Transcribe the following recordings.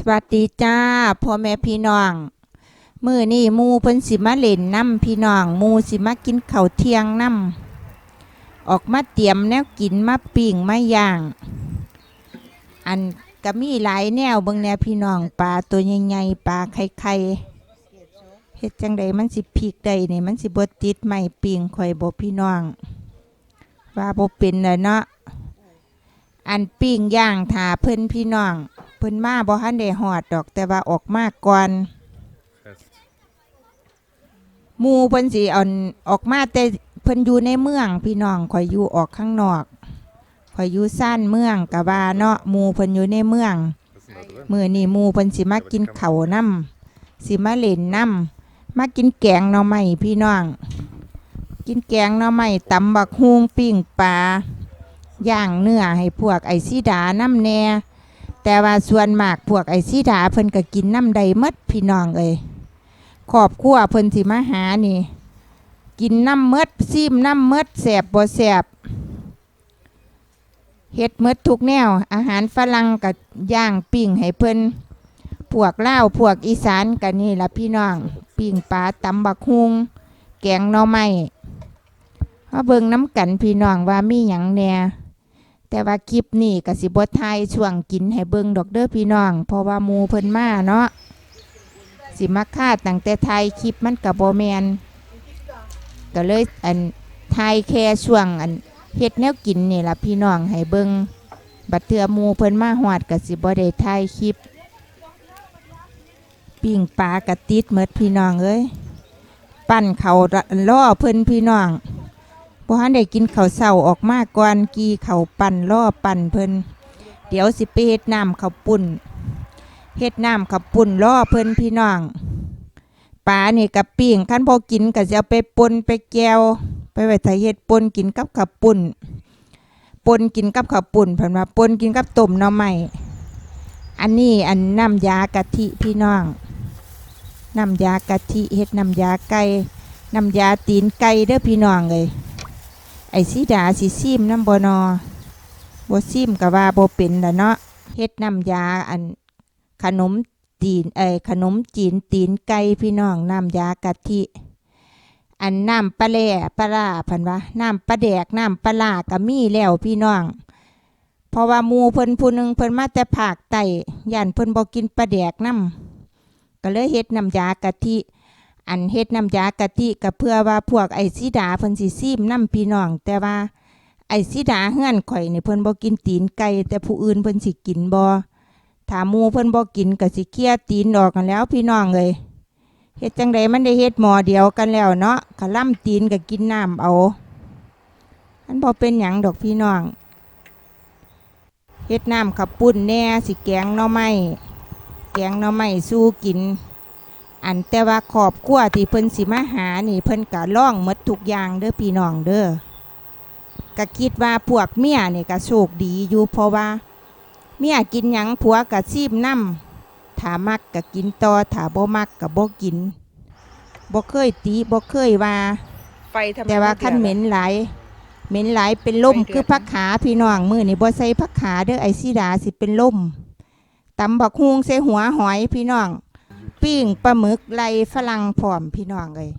สวัสดีจ้าพ่อแม่พี่น้องมื้อนี้หมู่เพิ่นสิมาเล่นน้ำพี่น้องมูสิมากินข้าวเที่ยงน้ำออกมาเตรียมแนวกินมาปิ้งมาย่าง อันก็มีหลายแนวเบิ่งแนวพี่น้องปลาตัวใหญ่ๆปลาไข่ๆเฮ็ดจังใดมันสิพริกได้นี่มันสิบ่ติดไม้ปิ้งข่อยบ่พี่น้อง ว่าบ่เป็นน่ะเนาะอันปิ้งย่างถาเพิ่นพี่น้อง เพิ่นมาบ่ทันได้ฮอดดอกแต่ว่าออกมาก่อนหมูเพิ่นสิเอาออกมาแต่เพิ่นอยู่ในเมืองพี่น้องข่อยอยู่ออกข้างนอกข่อยอยู่ซ่านเมืองกะว่าเนาะหมูเพิ่นอยู่ในเมืองมื้อนี้หมูเพิ่นสิมากินข้าวนํสิมาเล่นนํมากินแกงหน่อไม้พี่น้อง กินแกงหน่อไม้ตำบักฮุงปิ้งปลาย่างเนื้อให้พวกไอ้สีดาน้ำแน่ แต่ว่าส่วนมากพวกไอ้สีดาเพิ่นก็กินน้ำใดมดพี่น้องเอ้ยครอบครัวเพิ่นสิมาหานี่ กินน้ำมดซีมน้ำมดแสบบ่แสบเฮ็ดมดทุกแนว อาหารฝรั่งกับย่างปิ้งให้เพิ่นพวกเลาพวกอีสานกันนี่ละพี่น้องปิ้งปลาตำบักฮุงแกงหน่อไม้มาเบิ่งน้ำกันพี่น้องว่ามีหยังแน่ แต่ว่าคลิปนี้ก็สิบ่ทยช่วงกินให้เบิ่งดอกเด้อพี่น้อง เพราะว่ามูเพิ่นมาเนาะสิมาคาดตั้งแต่ทยคลิปมันก็บ่แมนก็เลยอันไทยแค่ช่วงอันเฮ็ดแนวกินนี่ล่ะพี่น้องให้เบิ่งบัดเทือมูเพิ่นมาฮอดก็สิบ่ได้ทยคลิปปิ้งปลากระติดหมดพี่น้องเอ้ย ปั้นเขาล่อเพิ่นพี่น้อง บ่ทันได้กินข้าวเช้าออกมาก่อนกีข้าวปั่นล่อปั่นเพิ่นเดี๋ยวสิไปเฮ็ดน้ำข้าวปุ้นเฮ็ดน้ำข้าวปุ้นล่อเพิ่นพี่น้องปลานี่กับปิ้งคันพอกินก็จะเอาไปปนไปแก้ว ไปไว้ใส่เฮ็ดปนกินกับข้าวปุ้นปนกินกับข้าวปุ้นเพิ่นว่าปนกินกับต้มหน่อไม้อันนี้อันน้ำยากะทิพี่น้องน้ำยากะทิเฮ็ดน้ำยาไก่น้ำยาตีนไก่เด้อพี่น้องเอ้ย ไอ้สีดาสีซิมน้ำบนอบซิมกับว่าบเป็นละเนาะเฮ็ดน้ำยาอันขนมจีนเอ้ยขนมจีนตีนไก่พี่น้องน้ำยากะทิ อันน้ำปลาแหล่ปลาร้าพันว่าน้ำปลาแดกน้ำปลาร้าก็มีแล้วพี่น้อง เพราะว่ามูเพิ่นผู้หนึงเพิ่นมาแต่ภาคใต้ย่านเพิ่นบ่กินปลาแดกน้ำก็เลยเฮ็ดน้ำยากะทิ อันเฮ็ดน้ำยากะทิก็เพื่อว่าพวกไอ้สีดาเพิ่นสิซีมน้ำพี่น้อง แต่ว่าไอ้สีดาเฮือนข่อยนี่เพิ่นบ่กินตีนไก่แต่ผู้อื่นเพิ่นสิกินบ่ถ้าหมู่เพิ่นบ่กินก็สิเคลียตีนออกกันแล้วพี่น้องเอ้ยเฮ็ดจังไดมันได้เฮ็ดหมอเดียวกันแล้วเนาะกะล่ำตีนก็กินน้ำเอาอันบ่เป็นหยังดอกพี่น้องเฮ็ดน้ำขับปุ้นแน่สิแกงหน่อไม้แกงหน่อไม้สู้กิน อันแต่ว่าขอบครัวที่เพิ่นสิมาหานี่เพิ่นก็ล่องหมดทุกอย่างเด้อพี่น้องเด้อก็คิดว่าพวกเมียนี่ก็โชคดีอยู่เพราะว่า เมียกินหยังผัวก็ซีมน้ำถ้ามักก็กินต่อถ้าบ่มักก็บ่กินบ่เคยตีบ่เคยว่าไฟทำไมแต่ว่าไม่ขั้นเหเดืม็อดนหลายเหม็นหลายเป็นลมไม่เดือดคือผักขาพี่น้องมือนี่บ่ใส่ผักขาเด้อไอซีดาสิเป็นลมตำบักฮุงใส่หัวหอยพี่น้อง ปิ้งปลาหมึกไล่ฝรั่งพร้อมพี่น้องเลย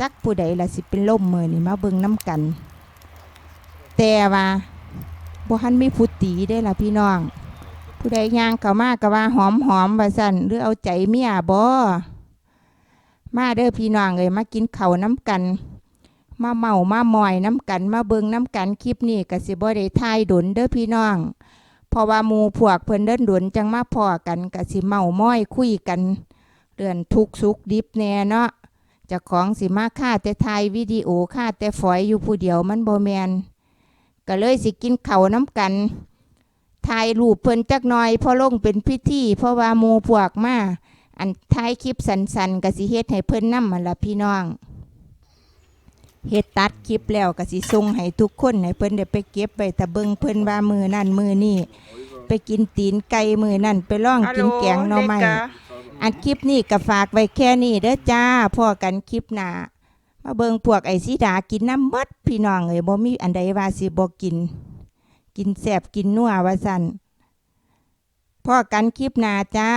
จักผู้ใดล่ะสิเป็นล่มมือนี่มาเบิ่งน้ำกัน แต่ว่าบ่ทันมีผู้ตีได้ละพี่น้อง ผู้ใดย่างเข้ามาก็ว่าหอมหอมว่าสั่นหรือเอาใจเมียบ่มาเด้อพี่น้องเอ้ยมากินเข้าน้ำกัน มาเมามาหมอยน้ำกัน มาเบิงน้ำกันคลิปนี้กสิบ่ได้ทายดนเด้อพี่น้องเพราะว่ามูพวกเพิ่นเดินดนจังมาพอกันกสิเมาม้อยคุยกัน เรื่องทุกข์สุขดิบแน่เนาะจะของสิมาค่าแต่ไทยวิดีโอค่าแต่ฝอยอยู่ผู้เดียวมันบแมนก็เลยสิกินเข้าน้ำกันถ่ายรูปเพิ่นจักหน่อยพอลงเป็นพิธีเพราะว่าหมู่พวกมาอันท้ายคลิปสันๆก็สิเฮ็ดให้เพิ่นนำมันละพี่น้องเฮ็ดตัดคลิปแล้วก็สิส่งให้ทุกคนให้เพิ่นได้ไปเก็บไว้แต่เบิงเพิ่นว่ามือนั่นมือนี่ไปกินตีนไก่มือนั่นไปล่องกินแกงหน่อไม้ อันคลิปนี้ก็ฝากไว้แค่นี้เด้อจ้าพ่อกันคลิปหน้ามาเบิงพวกไอ้สีดากินน้ำมดพี่น้องเอ้ยบ่มีอันใดว่าสิบ่กิน กินแสบกินนัวว่าสั่นพ่อกันคลิปหน้าจ้า